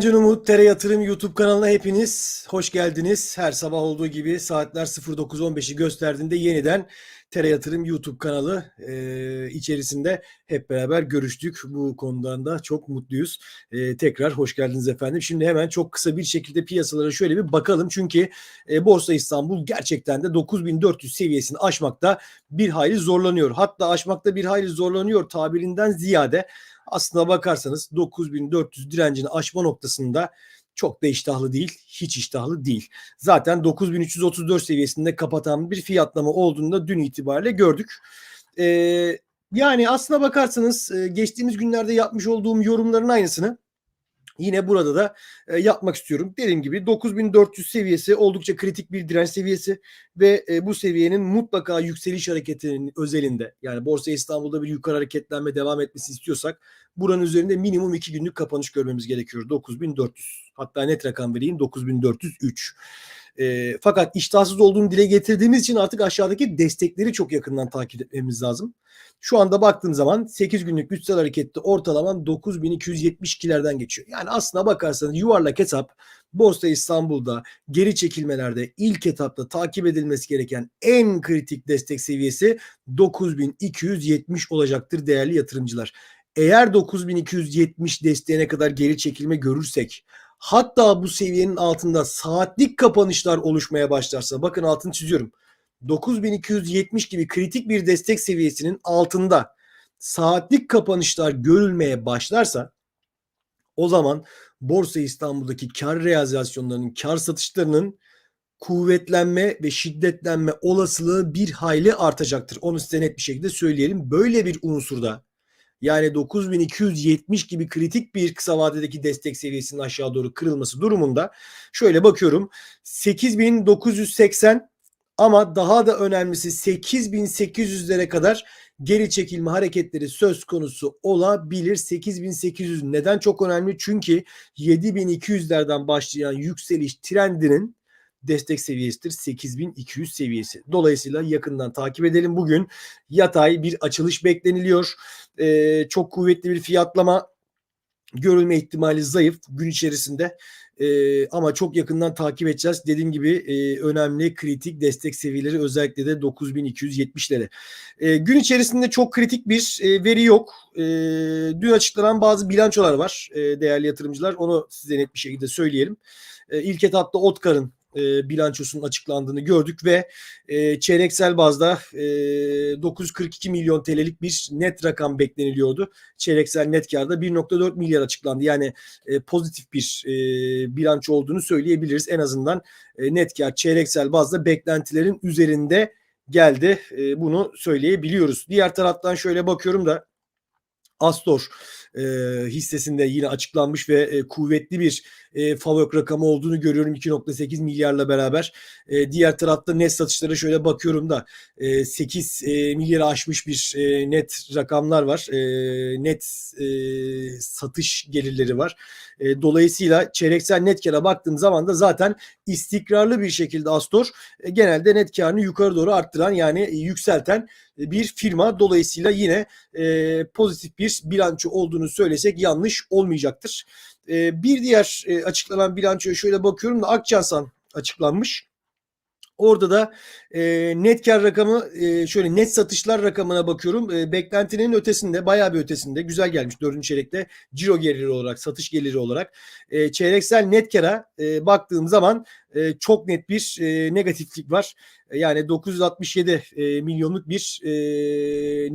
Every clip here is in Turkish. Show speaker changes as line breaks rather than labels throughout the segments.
Can Umut TR Yatırım YouTube kanalına hepiniz hoş geldiniz. Her sabah olduğu gibi saatler 09.15'i gösterdiğinde yeniden TR Yatırım YouTube kanalı e, içerisinde hep beraber görüştük. Bu konudan da çok mutluyuz. E, tekrar hoş geldiniz efendim. Şimdi hemen çok kısa bir şekilde piyasalara şöyle bir bakalım. Çünkü e, Borsa İstanbul gerçekten de 9400 seviyesini aşmakta bir hayli zorlanıyor. Hatta aşmakta bir hayli zorlanıyor tabirinden ziyade aslına bakarsanız 9400 direncini aşma noktasında çok da iştahlı değil, hiç iştahlı değil. Zaten 9334 seviyesinde kapatan bir fiyatlama olduğunu da dün itibariyle gördük. Ee, yani aslına bakarsanız e, geçtiğimiz günlerde yapmış olduğum yorumların aynısını Yine burada da e, yapmak istiyorum. Dediğim gibi 9400 seviyesi oldukça kritik bir direnç seviyesi ve e, bu seviyenin mutlaka yükseliş hareketinin özelinde yani Borsa İstanbul'da bir yukarı hareketlenme devam etmesi istiyorsak buranın üzerinde minimum 2 günlük kapanış görmemiz gerekiyor. 9400 hatta net rakam vereyim 9403. E, fakat iştahsız olduğunu dile getirdiğimiz için artık aşağıdaki destekleri çok yakından takip etmemiz lazım. Şu anda baktığım zaman 8 günlük güçsel harekette ortalamam 9272'lerden geçiyor. Yani aslına bakarsanız yuvarlak hesap Borsa İstanbul'da geri çekilmelerde ilk etapta takip edilmesi gereken en kritik destek seviyesi 9270 olacaktır değerli yatırımcılar. Eğer 9270 desteğine kadar geri çekilme görürsek hatta bu seviyenin altında saatlik kapanışlar oluşmaya başlarsa bakın altını çiziyorum 9270 gibi kritik bir destek seviyesinin altında saatlik kapanışlar görülmeye başlarsa o zaman Borsa İstanbul'daki kar realizasyonlarının, kar satışlarının kuvvetlenme ve şiddetlenme olasılığı bir hayli artacaktır. Onu size net bir şekilde söyleyelim. Böyle bir unsurda yani 9270 gibi kritik bir kısa vadedeki destek seviyesinin aşağı doğru kırılması durumunda şöyle bakıyorum 8980 ama daha da önemlisi 8800'lere kadar geri çekilme hareketleri söz konusu olabilir. 8800 neden çok önemli? Çünkü 7200'lerden başlayan yükseliş trendinin destek seviyesidir 8200 seviyesi. Dolayısıyla yakından takip edelim. Bugün yatay bir açılış bekleniliyor. Ee, çok kuvvetli bir fiyatlama görülme ihtimali zayıf gün içerisinde. E, ama çok yakından takip edeceğiz. Dediğim gibi e, önemli kritik destek seviyeleri özellikle de 9270'lere. E, gün içerisinde çok kritik bir e, veri yok. E, dün açıklanan bazı bilançolar var e, değerli yatırımcılar. Onu size net bir şekilde söyleyelim. E, ilk etapta Otkar'ın e, bilançosunun açıklandığını gördük ve e, çeyreksel bazda e, 942 milyon TL'lik bir net rakam bekleniliyordu. Çeyreksel net karda 1.4 milyar açıklandı. Yani e, pozitif bir e, bilanço olduğunu söyleyebiliriz. En azından e, net kar çeyreksel bazda beklentilerin üzerinde geldi. E, bunu söyleyebiliyoruz. Diğer taraftan şöyle bakıyorum da Astor e, hissesinde yine açıklanmış ve e, kuvvetli bir e, FAVÖK rakamı olduğunu görüyorum 2.8 milyarla beraber. E, diğer tarafta net satışlara şöyle bakıyorum da e, 8 e, milyarı aşmış bir e, net rakamlar var. E, net e, satış gelirleri var. E, dolayısıyla çeyreksel net kara baktığım zaman da zaten istikrarlı bir şekilde Astor e, genelde net karını yukarı doğru arttıran yani e, yükselten e, bir firma. Dolayısıyla yine e, pozitif bir bilanço olduğunu söylesek yanlış olmayacaktır. E, bir diğer e, açıklanan bilançoya şöyle bakıyorum da Akçansan açıklanmış. Orada da e, net kar rakamı e, şöyle net satışlar rakamına bakıyorum. E, beklentinin ötesinde bayağı bir ötesinde güzel gelmiş dördüncü çeyrekte ciro geliri olarak satış geliri olarak. E, çeyreksel net kara e, baktığım zaman e, çok net bir e, negatiflik var. E, yani 967 e, milyonluk bir e,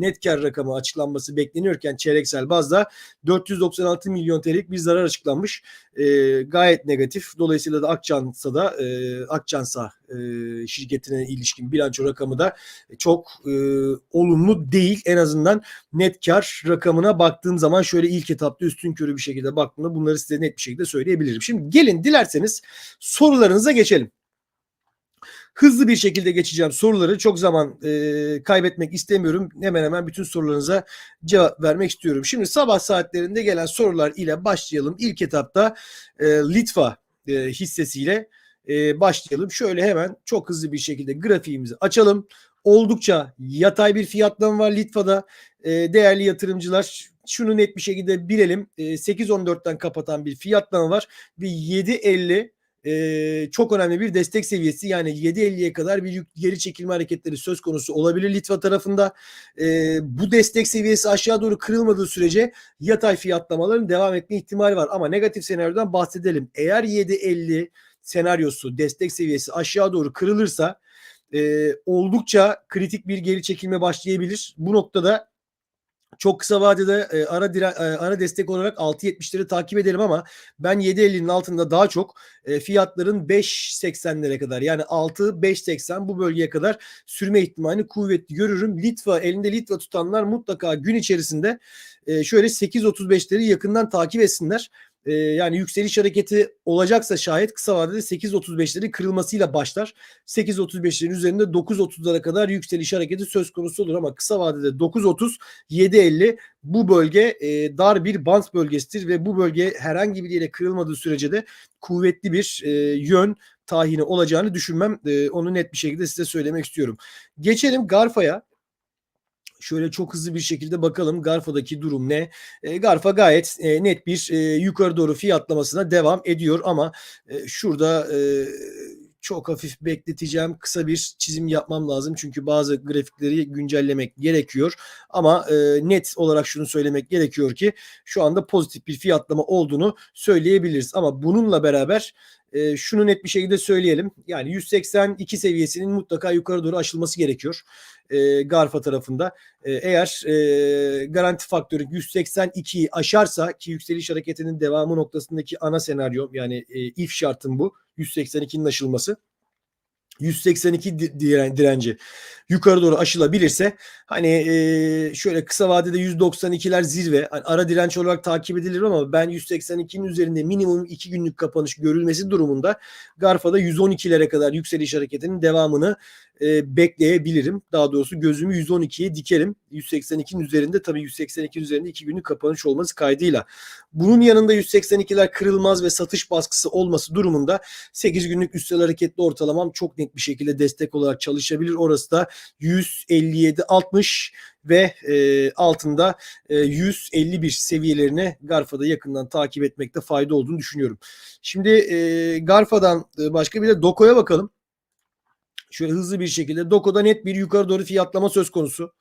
net kar rakamı açıklanması bekleniyorken çeyreksel bazda 496 milyon TL'lik bir zarar açıklanmış. E, gayet negatif. Dolayısıyla da Akçansa'da e, Akçansa e, şirketine ilişkin bilanço rakamı da çok e, olumlu değil. En azından net kar rakamına baktığım zaman şöyle ilk etapta üstün körü bir şekilde baktığımda bunları size net bir şekilde söyleyebilirim. Şimdi gelin dilerseniz sorularınıza geçelim. Hızlı bir şekilde geçeceğim soruları. Çok zaman e, kaybetmek istemiyorum. Hemen hemen bütün sorularınıza cevap vermek istiyorum. Şimdi sabah saatlerinde gelen sorular ile başlayalım. İlk etapta e, Litva e, hissesiyle e, başlayalım. Şöyle hemen çok hızlı bir şekilde grafiğimizi açalım. oldukça yatay bir fiyatlama var Litva'da. E, değerli yatırımcılar şunu net bir şekilde bilelim. E, 8.14'ten kapatan bir fiyatlama var ve 7.50 e, çok önemli bir destek seviyesi. Yani 7.50'ye kadar bir geri çekilme hareketleri söz konusu olabilir Litva tarafında. E, bu destek seviyesi aşağı doğru kırılmadığı sürece yatay fiyatlamaların devam etme ihtimali var. Ama negatif senaryodan bahsedelim. Eğer 7.50 senaryosu destek seviyesi aşağı doğru kırılırsa e, oldukça kritik bir geri çekilme başlayabilir. Bu noktada çok kısa vadede e, ara dire, e, ara destek olarak 6.70'leri takip edelim ama ben 7.50'nin altında daha çok e, fiyatların 5.80'lere kadar yani 6-5.80 bu bölgeye kadar sürme ihtimalini kuvvetli görürüm. Litva elinde Litva tutanlar mutlaka gün içerisinde e, şöyle 8.35'leri yakından takip etsinler e, yani yükseliş hareketi olacaksa şayet kısa vadede 8.35'lerin kırılmasıyla başlar. 8.35'lerin üzerinde 9.30'lara kadar yükseliş hareketi söz konusu olur ama kısa vadede 9.30 7.50 bu bölge e, dar bir bant bölgesidir ve bu bölge herhangi bir yere kırılmadığı sürece de kuvvetli bir e, yön tahini olacağını düşünmem. E, onu net bir şekilde size söylemek istiyorum. Geçelim Garfa'ya. Şöyle çok hızlı bir şekilde bakalım Garfa'daki durum ne? E, Garfa gayet e, net bir e, yukarı doğru fiyatlamasına devam ediyor ama e, şurada e, çok hafif bekleteceğim. Kısa bir çizim yapmam lazım. Çünkü bazı grafikleri güncellemek gerekiyor. Ama e, net olarak şunu söylemek gerekiyor ki şu anda pozitif bir fiyatlama olduğunu söyleyebiliriz. Ama bununla beraber e, şunu net bir şekilde söyleyelim. Yani 182 seviyesinin mutlaka yukarı doğru aşılması gerekiyor. E, Garfa tarafında. E, eğer e, garanti faktörü 182'yi aşarsa ki yükseliş hareketinin devamı noktasındaki ana senaryo yani e, if şartın bu 182'nin aşılması. 182 direnci yukarı doğru aşılabilirse hani şöyle kısa vadede 192'ler zirve hani ara direnç olarak takip edilir ama ben 182'nin üzerinde minimum 2 günlük kapanış görülmesi durumunda Garfa'da 112'lere kadar yükseliş hareketinin devamını bekleyebilirim. Daha doğrusu gözümü 112'ye dikerim. 182'nin üzerinde tabii 182'nin üzerinde 2 günlük kapanış olması kaydıyla. Bunun yanında 182'ler kırılmaz ve satış baskısı olması durumunda 8 günlük üstel hareketli ortalamam çok net bir şekilde destek olarak çalışabilir. Orası da 157-60 ve e, altında e, 151 seviyelerini Garfa'da yakından takip etmekte fayda olduğunu düşünüyorum. Şimdi e, Garfa'dan e, başka bir de Doko'ya bakalım. Şöyle hızlı bir şekilde Doko'da net bir yukarı doğru fiyatlama söz konusu.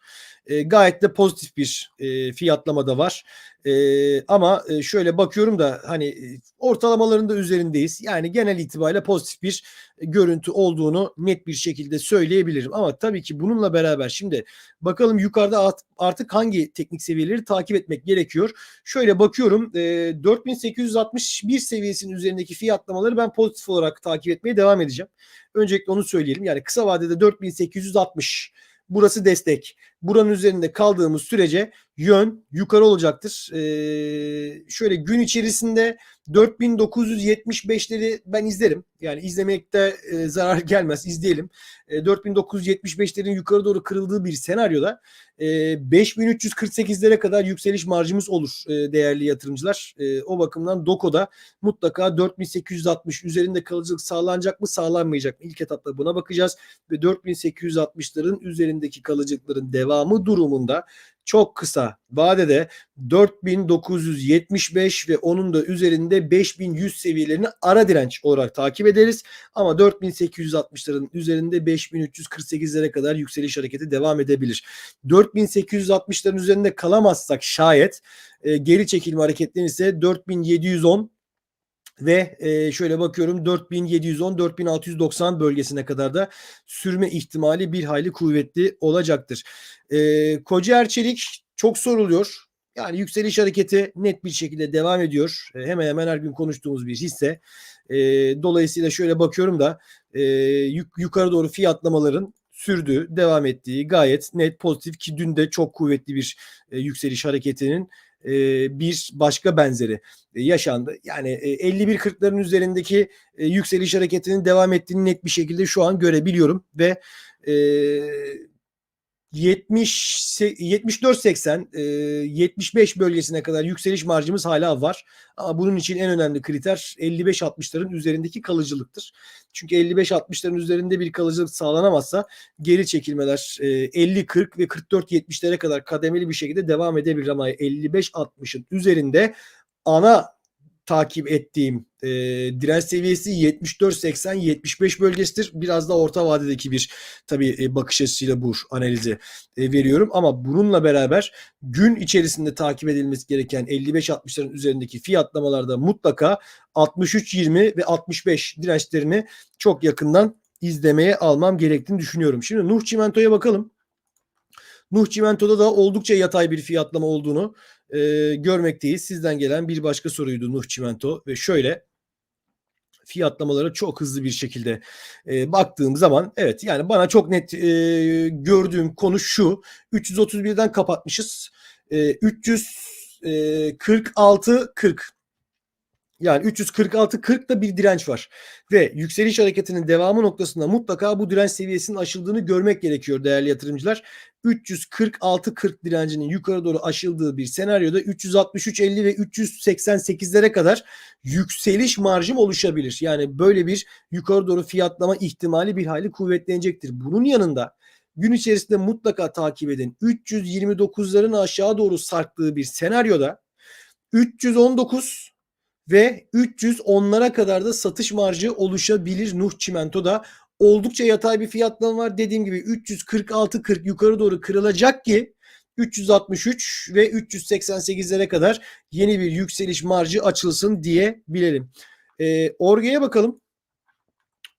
E, gayet de pozitif bir e, fiyatlama da var. E, ama e, şöyle bakıyorum da hani e, ortalamaların da üzerindeyiz. Yani genel itibariyle pozitif bir görüntü olduğunu net bir şekilde söyleyebilirim. Ama tabii ki bununla beraber şimdi bakalım yukarıda artık hangi teknik seviyeleri takip etmek gerekiyor. Şöyle bakıyorum e, 4861 seviyesinin üzerindeki fiyatlamaları ben pozitif olarak takip etmeye devam edeceğim. Öncelikle onu söyleyelim. Yani kısa vadede 4860 Burası destek. Buranın üzerinde kaldığımız sürece yön yukarı olacaktır. Ee, şöyle gün içerisinde 4975'leri ben izlerim. Yani izlemekte e, zarar gelmez. İzleyelim. E, 4975'lerin yukarı doğru kırıldığı bir senaryoda e, 5348'lere kadar yükseliş marjımız olur e, değerli yatırımcılar. E, o bakımdan Doko'da mutlaka 4860 üzerinde kalıcılık sağlanacak mı sağlanmayacak mı? İlk etapta buna bakacağız ve 4860'ların üzerindeki kalıcılıkların devamı durumunda çok kısa vadede 4975 ve onun da üzerinde 5100 seviyelerini ara direnç olarak takip ederiz. Ama 4860'ların üzerinde 5348'lere kadar yükseliş hareketi devam edebilir. 4860'ların üzerinde kalamazsak şayet e, geri çekilme hareketleri ise 4710 ve e, şöyle bakıyorum 4710-4690 bölgesine kadar da sürme ihtimali bir hayli kuvvetli olacaktır. E, Koca Çelik çok soruluyor. Yani yükseliş hareketi net bir şekilde devam ediyor. E, hemen hemen her gün konuştuğumuz bir hisse. E, dolayısıyla şöyle bakıyorum da e, yuk, yukarı doğru fiyatlamaların sürdüğü, devam ettiği gayet net pozitif ki dün de çok kuvvetli bir e, yükseliş hareketinin bir başka benzeri yaşandı. Yani e, 51-40'ların üzerindeki yükseliş hareketinin devam ettiğini net bir şekilde şu an görebiliyorum ve 70 74.80 e, 75 bölgesine kadar yükseliş marjımız hala var. Ama bunun için en önemli kriter 55-60'ların üzerindeki kalıcılıktır. Çünkü 55-60'ların üzerinde bir kalıcılık sağlanamazsa geri çekilmeler e, 50-40 ve 44-70'lere kadar kademeli bir şekilde devam edebilir ama 55-60'ın üzerinde ana takip ettiğim e, direnç seviyesi 74-80-75 bölgesidir. Biraz da orta vadedeki bir tabii e, bakış açısıyla bu analizi e, veriyorum. Ama bununla beraber gün içerisinde takip edilmesi gereken 55-60'ların üzerindeki fiyatlamalarda mutlaka 63-20 ve 65 dirençlerini çok yakından izlemeye almam gerektiğini düşünüyorum. Şimdi Nuh Çimento'ya bakalım. Nuh Çimento'da da oldukça yatay bir fiyatlama olduğunu e, görmekteyiz. Sizden gelen bir başka soruydu Nuh Çimento. Ve şöyle fiyatlamalara çok hızlı bir şekilde e, baktığım zaman evet yani bana çok net e, gördüğüm konu şu. 331'den kapatmışız. E, 346 40 yani 346-40'da bir direnç var. Ve yükseliş hareketinin devamı noktasında mutlaka bu direnç seviyesinin aşıldığını görmek gerekiyor değerli yatırımcılar. 346-40 direncinin yukarı doğru aşıldığı bir senaryoda 363-50 ve 388'lere kadar yükseliş marjım oluşabilir. Yani böyle bir yukarı doğru fiyatlama ihtimali bir hayli kuvvetlenecektir. Bunun yanında gün içerisinde mutlaka takip edin. 329'ların aşağı doğru sarktığı bir senaryoda 319 ve 310'lara kadar da satış marjı oluşabilir Nuh Çimento'da. Oldukça yatay bir fiyatlama var. Dediğim gibi 346-40 yukarı doğru kırılacak ki 363 ve 388'lere kadar yeni bir yükseliş marjı açılsın diye bilelim. E, Orge'ye bakalım.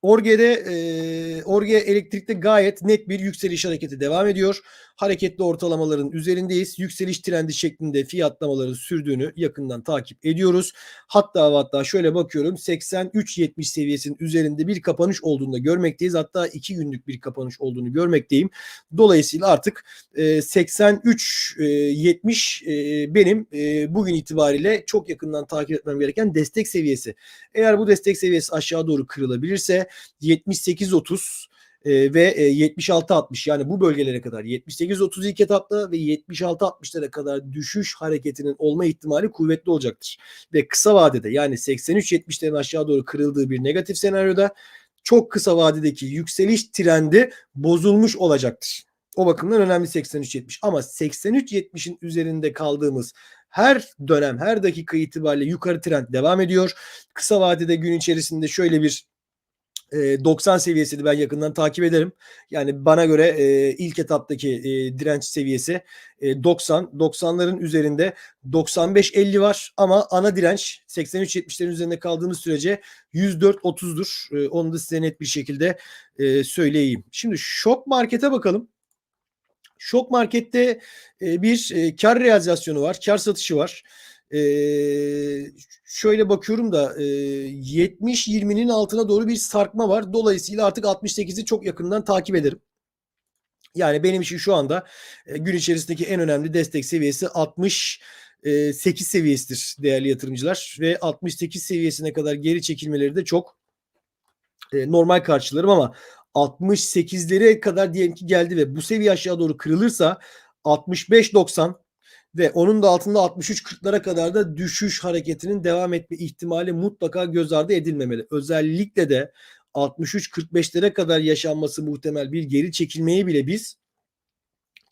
Orge'de e, Orge elektrikte gayet net bir yükseliş hareketi devam ediyor. Hareketli ortalamaların üzerindeyiz. Yükseliş trendi şeklinde fiyatlamaları sürdüğünü yakından takip ediyoruz. Hatta hatta şöyle bakıyorum 83.70 seviyesinin üzerinde bir kapanış olduğunu da görmekteyiz. Hatta 2 günlük bir kapanış olduğunu görmekteyim. Dolayısıyla artık e, 83.70 e, e, benim e, bugün itibariyle çok yakından takip etmem gereken destek seviyesi. Eğer bu destek seviyesi aşağı doğru kırılabilirse 78.30 e, ve e, 76-60 yani bu bölgelere kadar 78-30 ilk etapta ve 76-60'lara kadar düşüş hareketinin olma ihtimali kuvvetli olacaktır. Ve kısa vadede yani 83-70'lerin aşağı doğru kırıldığı bir negatif senaryoda çok kısa vadedeki yükseliş trendi bozulmuş olacaktır. O bakımdan önemli 83-70 ama 83-70'in üzerinde kaldığımız her dönem her dakika itibariyle yukarı trend devam ediyor. Kısa vadede gün içerisinde şöyle bir 90 seviyesini ben yakından takip ederim. Yani bana göre e, ilk etaptaki e, direnç seviyesi e, 90. 90'ların üzerinde 95-50 var ama ana direnç 83-70'lerin üzerinde kaldığımız sürece 104-30'dur. E, onu da size net bir şekilde e, söyleyeyim. Şimdi şok markete bakalım. Şok markette e, bir e, kar realizasyonu var, kar satışı var. E, şöyle bakıyorum da e, 70-20'nin altına doğru bir sarkma var. Dolayısıyla artık 68'i çok yakından takip ederim. Yani benim için şu anda e, gün içerisindeki en önemli destek seviyesi 60 8 seviyesidir değerli yatırımcılar ve 68 seviyesine kadar geri çekilmeleri de çok normal karşılarım ama 68'lere kadar diyelim ki geldi ve bu seviye aşağı doğru kırılırsa 65-90 ve onun da altında 63-40'lara kadar da düşüş hareketinin devam etme ihtimali mutlaka göz ardı edilmemeli. Özellikle de 63-45'lere kadar yaşanması muhtemel bir geri çekilmeyi bile biz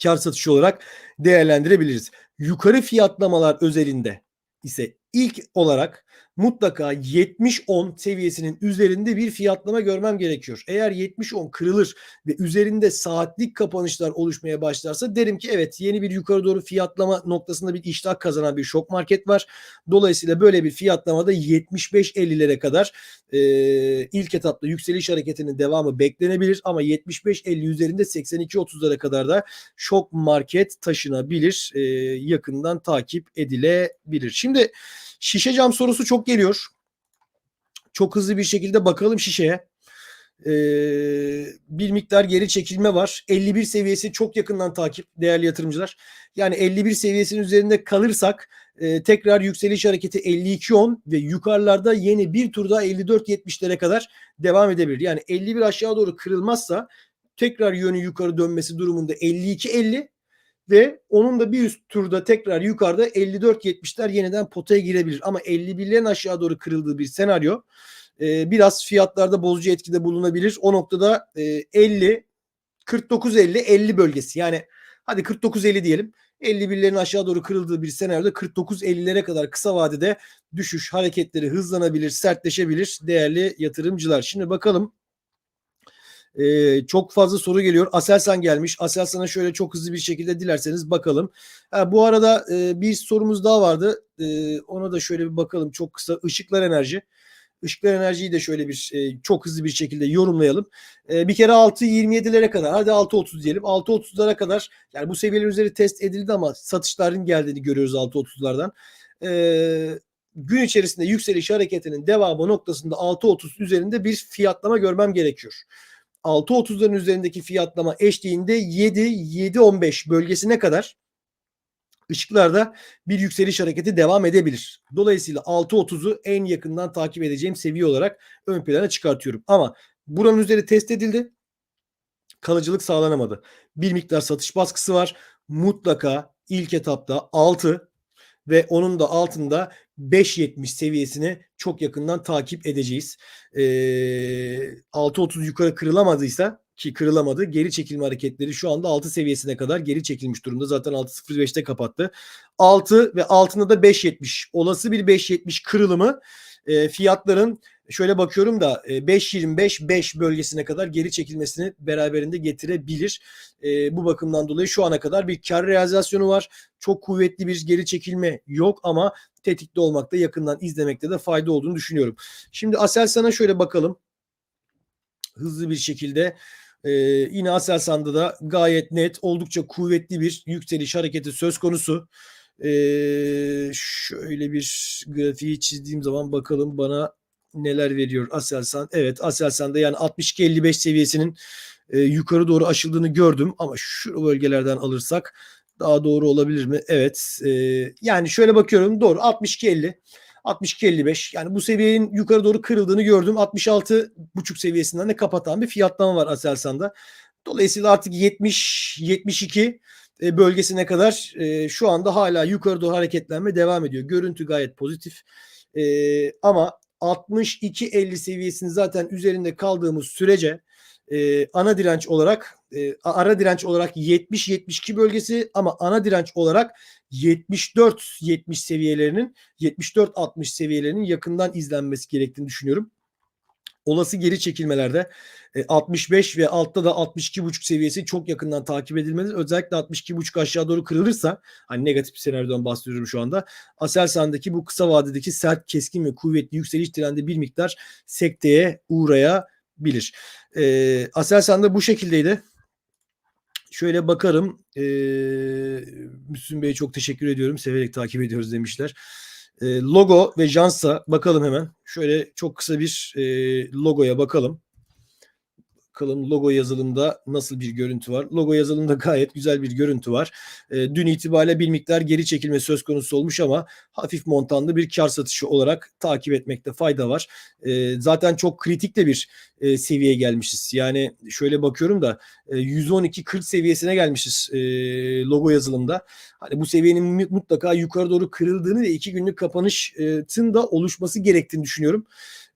kar satışı olarak değerlendirebiliriz. Yukarı fiyatlamalar özelinde ise ilk olarak mutlaka 70-10 seviyesinin üzerinde bir fiyatlama görmem gerekiyor. Eğer 70-10 kırılır ve üzerinde saatlik kapanışlar oluşmaya başlarsa derim ki evet yeni bir yukarı doğru fiyatlama noktasında bir iştah kazanan bir şok market var. Dolayısıyla böyle bir fiyatlamada 75-50'lere kadar e, ilk etapta yükseliş hareketinin devamı beklenebilir ama 75-50 üzerinde 82-30'lara kadar da şok market taşınabilir. E, yakından takip edilebilir. Şimdi Şişe cam sorusu çok geliyor. Çok hızlı bir şekilde bakalım şişeye. Ee, bir miktar geri çekilme var. 51 seviyesi çok yakından takip değerli yatırımcılar. Yani 51 seviyesinin üzerinde kalırsak e, tekrar yükseliş hareketi 52.10 ve yukarılarda yeni bir tur daha 54.70'lere kadar devam edebilir. Yani 51 aşağı doğru kırılmazsa tekrar yönü yukarı dönmesi durumunda 52.50 ve onun da bir üst turda tekrar yukarıda 54.70'ler yeniden potaya girebilir. Ama 51'lerin aşağı doğru kırıldığı bir senaryo e, biraz fiyatlarda bozucu etkide bulunabilir. O noktada e, 50 49.50 50 bölgesi yani hadi 49.50 diyelim. 51'lerin aşağı doğru kırıldığı bir senaryoda 49.50'lere kadar kısa vadede düşüş hareketleri hızlanabilir, sertleşebilir değerli yatırımcılar. Şimdi bakalım ee, çok fazla soru geliyor. Aselsan gelmiş. Aselsan'a şöyle çok hızlı bir şekilde dilerseniz bakalım. Ha, bu arada e, bir sorumuz daha vardı. E, ona da şöyle bir bakalım çok kısa. Işıklar enerji. Işıklar enerjiyi de şöyle bir e, çok hızlı bir şekilde yorumlayalım. E, bir kere 6.27'lere kadar hadi 6.30 diyelim. 6.30'lara kadar yani bu seviyeler üzeri test edildi ama satışların geldiğini görüyoruz 6.30'lardan. E, gün içerisinde yükseliş hareketinin devamı noktasında 6.30 üzerinde bir fiyatlama görmem gerekiyor. 6.30'ların üzerindeki fiyatlama eşliğinde 7-7.15 bölgesine kadar ışıklarda bir yükseliş hareketi devam edebilir. Dolayısıyla 6.30'u en yakından takip edeceğim seviye olarak ön plana çıkartıyorum. Ama buranın üzeri test edildi. Kalıcılık sağlanamadı. Bir miktar satış baskısı var. Mutlaka ilk etapta 6 ve onun da altında 5.70 seviyesini çok yakından takip edeceğiz. Ee, 6.30 yukarı kırılamadıysa ki kırılamadı. Geri çekilme hareketleri şu anda 6 seviyesine kadar geri çekilmiş durumda. Zaten 6.05'te kapattı. 6 ve altında da 5.70. Olası bir 5.70 kırılımı e, fiyatların şöyle bakıyorum da 5.25 5 bölgesine kadar geri çekilmesini beraberinde getirebilir. E, bu bakımdan dolayı şu ana kadar bir kar realizasyonu var. Çok kuvvetli bir geri çekilme yok ama tetikte olmakta yakından izlemekte de fayda olduğunu düşünüyorum. Şimdi Aselsan'a şöyle bakalım. Hızlı bir şekilde ee, yine Aselsan'da da gayet net oldukça kuvvetli bir yükseliş hareketi söz konusu. Şöyle bir grafiği çizdiğim zaman bakalım bana neler veriyor Aselsan. Evet Aselsan'da yani 62-55 seviyesinin yukarı doğru aşıldığını gördüm ama şu bölgelerden alırsak daha doğru olabilir mi? Evet. Yani şöyle bakıyorum doğru 62-50. 62-55 yani bu seviyenin yukarı doğru kırıldığını gördüm. 66,5 seviyesinden de kapatan bir fiyatlama var Aselsan'da. Dolayısıyla artık 70-72 e, bölgesine kadar e, şu anda hala yukarı doğru hareketlenme devam ediyor. Görüntü gayet pozitif. E, ama 62-50 seviyesinin zaten üzerinde kaldığımız sürece e, ana direnç olarak ara direnç olarak 70-72 bölgesi ama ana direnç olarak 74-70 seviyelerinin 74-60 seviyelerinin yakından izlenmesi gerektiğini düşünüyorum. Olası geri çekilmelerde 65 ve altta da 62,5 seviyesi çok yakından takip edilmeli. Özellikle 62,5 aşağı doğru kırılırsa hani negatif senaryodan bahsediyorum şu anda. Aselsan'daki bu kısa vadedeki sert, keskin ve kuvvetli yükseliş trendi bir miktar sekteye uğrayabilir. E, Aselsan'da bu şekildeydi. Şöyle bakarım. E, Müslüm Bey'e çok teşekkür ediyorum. Severek takip ediyoruz demişler. E, logo ve Jansa bakalım hemen. Şöyle çok kısa bir e, logoya bakalım. Bakalım logo yazılımda nasıl bir görüntü var. Logo yazılımda gayet güzel bir görüntü var. E, dün itibariyle bir miktar geri çekilme söz konusu olmuş ama hafif montanlı bir kar satışı olarak takip etmekte fayda var. E, zaten çok kritik de bir e, seviyeye gelmişiz. Yani şöyle bakıyorum da e, 112-40 seviyesine gelmişiz e, logo yazılımda. Hani bu seviyenin mutlaka yukarı doğru kırıldığını ve iki günlük kapanışın da oluşması gerektiğini düşünüyorum.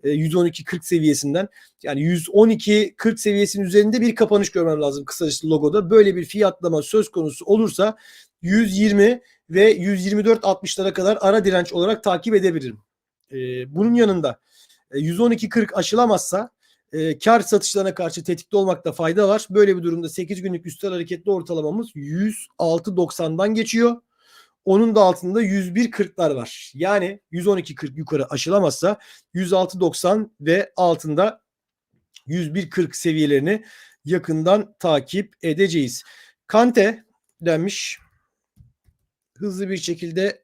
112-40 seviyesinden yani 112-40 seviyesinin üzerinde bir kapanış görmem lazım kısacası logoda. Böyle bir fiyatlama söz konusu olursa 120 ve 124-60'lara kadar ara direnç olarak takip edebilirim. Bunun yanında 112-40 aşılamazsa e, kar satışlarına karşı tetikte olmakta fayda var. Böyle bir durumda 8 günlük üstel hareketli ortalamamız 106.90'dan geçiyor. Onun da altında 101.40'lar var. Yani 112.40 yukarı aşılamazsa 106.90 ve altında 101.40 seviyelerini yakından takip edeceğiz. Kante denmiş. Hızlı bir şekilde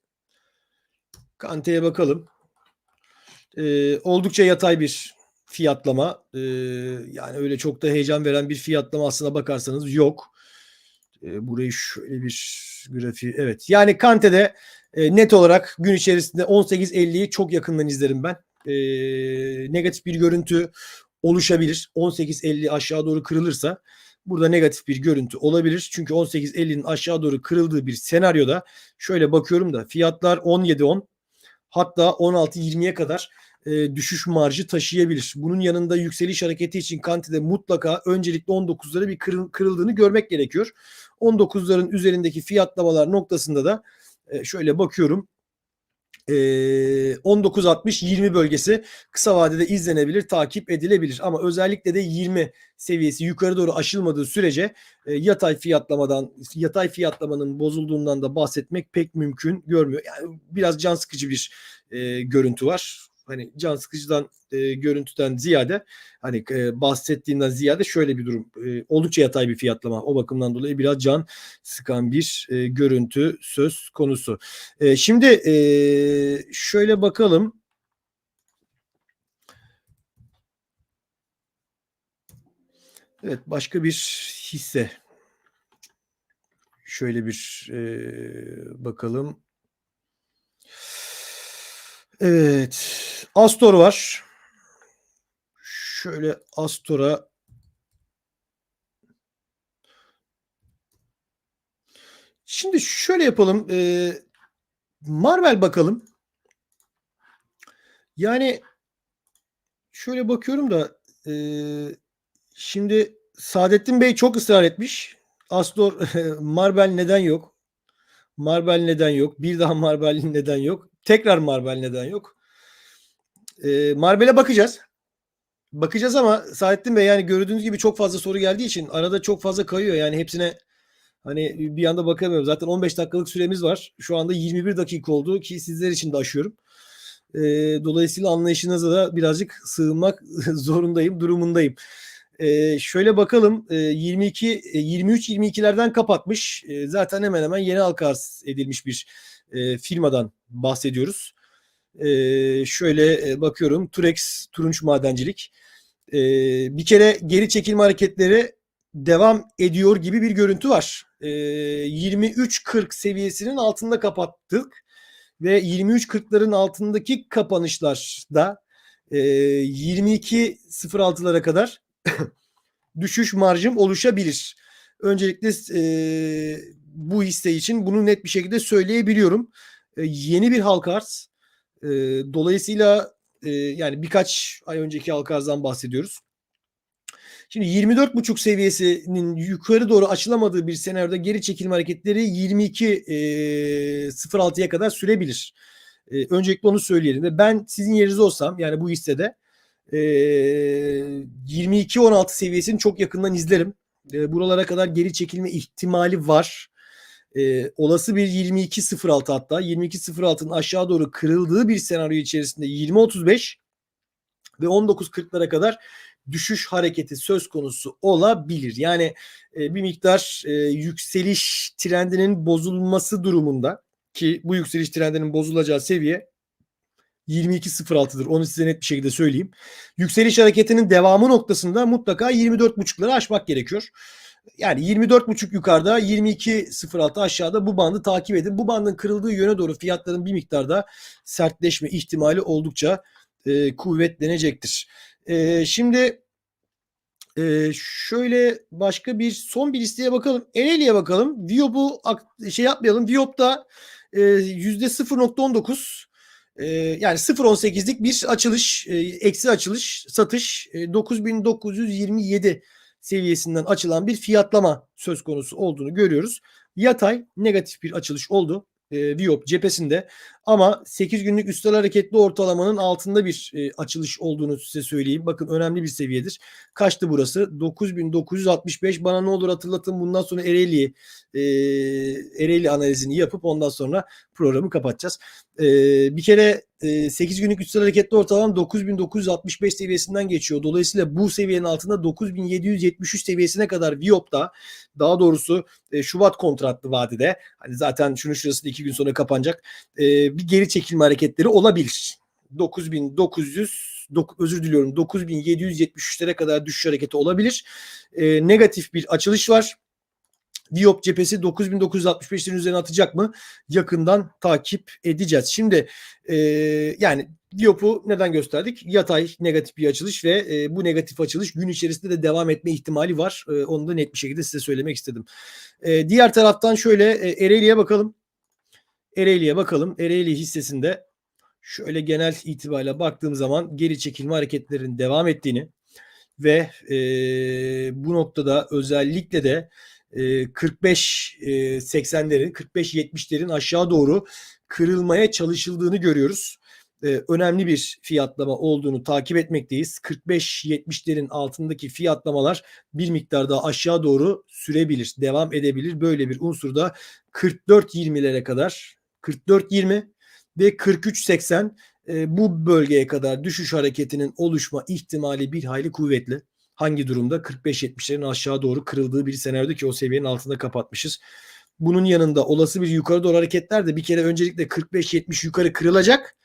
Kante'ye bakalım. Ee, oldukça yatay bir fiyatlama. Ee, yani öyle çok da heyecan veren bir fiyatlama aslına bakarsanız yok. Ee, burayı şöyle bir grafiği. Evet. Yani Kante'de e, net olarak gün içerisinde 18.50'yi çok yakından izlerim ben. E, negatif bir görüntü oluşabilir. 18.50 aşağı doğru kırılırsa burada negatif bir görüntü olabilir. Çünkü 18.50'nin aşağı doğru kırıldığı bir senaryoda şöyle bakıyorum da fiyatlar 17.10 hatta 16.20'ye kadar e, düşüş marjı taşıyabilir. Bunun yanında yükseliş hareketi için Kanti'de mutlaka öncelikle 19'lara bir kırıl, kırıldığını görmek gerekiyor. 19'ların üzerindeki fiyatlamalar noktasında da e, şöyle bakıyorum. E, 19.60-20 bölgesi kısa vadede izlenebilir, takip edilebilir. Ama özellikle de 20 seviyesi yukarı doğru aşılmadığı sürece e, yatay fiyatlamadan, yatay fiyatlamanın bozulduğundan da bahsetmek pek mümkün görmüyor. Yani biraz can sıkıcı bir e, görüntü var hani can sıkıcıdan e, görüntüden ziyade hani e, bahsettiğimden ziyade şöyle bir durum e, oldukça yatay bir fiyatlama o bakımdan dolayı biraz can sıkan bir e, görüntü söz konusu. E, şimdi e, şöyle bakalım. Evet başka bir hisse. Şöyle bir e, bakalım. Evet. Astor var. Şöyle Astor'a Şimdi şöyle yapalım. E, Marvel bakalım. Yani şöyle bakıyorum da e, şimdi Saadettin Bey çok ısrar etmiş. Astor Marvel neden yok? Marvel neden yok? Bir daha Marvel neden yok? Tekrar Marvel neden yok? E, Marvel'e bakacağız. Bakacağız ama Saadettin Bey yani gördüğünüz gibi çok fazla soru geldiği için arada çok fazla kayıyor. Yani hepsine hani bir anda bakamıyorum. Zaten 15 dakikalık süremiz var. Şu anda 21 dakika oldu ki sizler için de aşıyorum. E, dolayısıyla anlayışınıza da birazcık sığınmak zorundayım, durumundayım. E, şöyle bakalım e, 22 e, 23 22'lerden kapatmış. E, zaten hemen hemen yeni halka edilmiş bir e, firmadan bahsediyoruz. E, şöyle e, bakıyorum Turex Turunç Madencilik. E, bir kere geri çekilme hareketleri devam ediyor gibi bir görüntü var. E, 23.40 seviyesinin altında kapattık ve 23.40'ların altındaki kapanışlarda e, 22.06'lara kadar düşüş marjım oluşabilir. Öncelikle e, bu hisse için bunu net bir şekilde söyleyebiliyorum. E, yeni bir halka arz. E, dolayısıyla e, yani birkaç ay önceki halka arzdan bahsediyoruz. Şimdi 24.5 seviyesinin yukarı doğru açılamadığı bir senaryoda geri çekilme hareketleri 22.06'ya kadar sürebilir. E, öncelikle onu söyleyelim ve ben sizin yerinizde olsam yani bu hissede e, 22-16 seviyesini çok yakından izlerim. E, buralara kadar geri çekilme ihtimali var. E, olası bir 22-06 hatta 22-06'ın aşağı doğru kırıldığı bir senaryo içerisinde 20-35 ve 19-40'lara kadar düşüş hareketi söz konusu olabilir. Yani e, bir miktar e, yükseliş trendinin bozulması durumunda ki bu yükseliş trendinin bozulacağı seviye 22.06'dır. Onu size net bir şekilde söyleyeyim. Yükseliş hareketinin devamı noktasında mutlaka 24.5'ları aşmak gerekiyor. Yani 24.5 yukarıda 22.06 aşağıda bu bandı takip edin. Bu bandın kırıldığı yöne doğru fiyatların bir miktarda sertleşme ihtimali oldukça e, kuvvetlenecektir. E, şimdi e, şöyle başka bir son bir listeye bakalım. Ereğli'ye bakalım. Viyop'u şey yapmayalım. Viyop'ta e, %0.19 e, yani 0.18'lik bir açılış, e, eksi açılış, satış e, 9927 seviyesinden açılan bir fiyatlama söz konusu olduğunu görüyoruz. Yatay negatif bir açılış oldu e, Viyop cephesinde ama 8 günlük üstel hareketli ortalamanın altında bir e, açılış olduğunu size söyleyeyim. Bakın önemli bir seviyedir. Kaçtı burası? 9965 bana ne olur hatırlatın bundan sonra Ereğli e, Ereğli analizini yapıp ondan sonra programı kapatacağız. E, bir kere 8 günlük üstel hareketli ortalama 9965 seviyesinden geçiyor. Dolayısıyla bu seviyenin altında 9773 seviyesine kadar Viyop'ta daha doğrusu e, Şubat kontratlı vadede hani zaten şunu şurası iki gün sonra kapanacak. E, bir geri çekilme hareketleri olabilir. 9900 dok, özür diliyorum 9773'lere kadar düşüş hareketi olabilir. E, negatif bir açılış var. Diop cephesi 9965'lerin üzerine atacak mı? Yakından takip edeceğiz. Şimdi e, yani Diyop'u neden gösterdik? Yatay negatif bir açılış ve e, bu negatif açılış gün içerisinde de devam etme ihtimali var. E, onu da net bir şekilde size söylemek istedim. E, diğer taraftan şöyle e, Ereğli'ye bakalım. Ereğli'ye bakalım. Ereğli hissesinde şöyle genel itibariyle baktığım zaman geri çekilme hareketlerinin devam ettiğini ve e, bu noktada özellikle de e, 45 e, 80'lerin 45 70'lerin aşağı doğru kırılmaya çalışıldığını görüyoruz. E, önemli bir fiyatlama olduğunu takip etmekteyiz. 45-70'lerin altındaki fiyatlamalar bir miktar daha aşağı doğru sürebilir, devam edebilir. Böyle bir unsurda 44-20'lere kadar 44-20 ve 43-80 e, bu bölgeye kadar düşüş hareketinin oluşma ihtimali bir hayli kuvvetli. Hangi durumda? 45-70'lerin aşağı doğru kırıldığı bir senaryoda ki o seviyenin altında kapatmışız. Bunun yanında olası bir yukarı doğru hareketler de bir kere öncelikle 45-70 yukarı kırılacak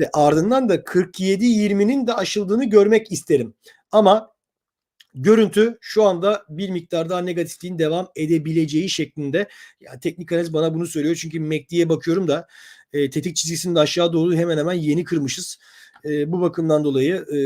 ve ardından da 47-20'nin de aşıldığını görmek isterim. Ama görüntü şu anda bir miktar daha negatifliğin devam edebileceği şeklinde. Yani teknik analiz bana bunu söylüyor. Çünkü MACD'ye bakıyorum da e, tetik çizgisini de aşağı doğru hemen hemen yeni kırmışız. E, bu bakımdan dolayı e,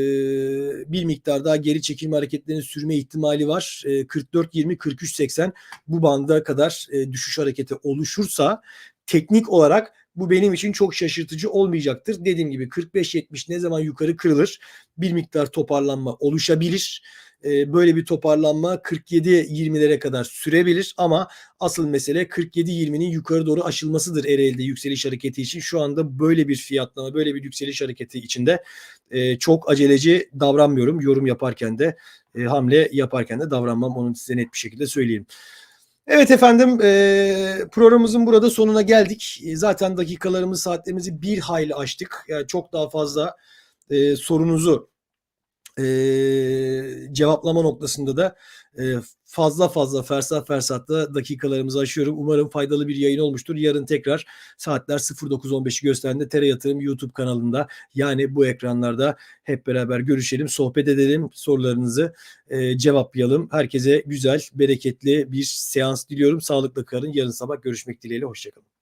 bir miktar daha geri çekilme hareketlerinin sürme ihtimali var. E, 44-20-43-80 bu banda kadar e, düşüş hareketi oluşursa teknik olarak bu benim için çok şaşırtıcı olmayacaktır. Dediğim gibi 45-70 ne zaman yukarı kırılır bir miktar toparlanma oluşabilir. Ee, böyle bir toparlanma 47-20'lere kadar sürebilir ama asıl mesele 47-20'nin yukarı doğru aşılmasıdır Ereğli'de yükseliş hareketi için. Şu anda böyle bir fiyatlama, böyle bir yükseliş hareketi içinde e, çok aceleci davranmıyorum. Yorum yaparken de, e, hamle yaparken de davranmam. Onu size net bir şekilde söyleyeyim. Evet efendim e, programımızın burada sonuna geldik. E, zaten dakikalarımız saatlerimizi bir hayli açtık. Yani çok daha fazla e, sorunuzu e, cevaplama noktasında da e, fazla fazla fersah fersatta dakikalarımızı aşıyorum. Umarım faydalı bir yayın olmuştur. Yarın tekrar saatler 09.15'i gösterdiğinde Tere Yatırım YouTube kanalında yani bu ekranlarda hep beraber görüşelim, sohbet edelim, sorularınızı e, cevaplayalım. Herkese güzel, bereketli bir seans diliyorum. Sağlıkla kalın. Yarın sabah görüşmek dileğiyle. Hoşçakalın.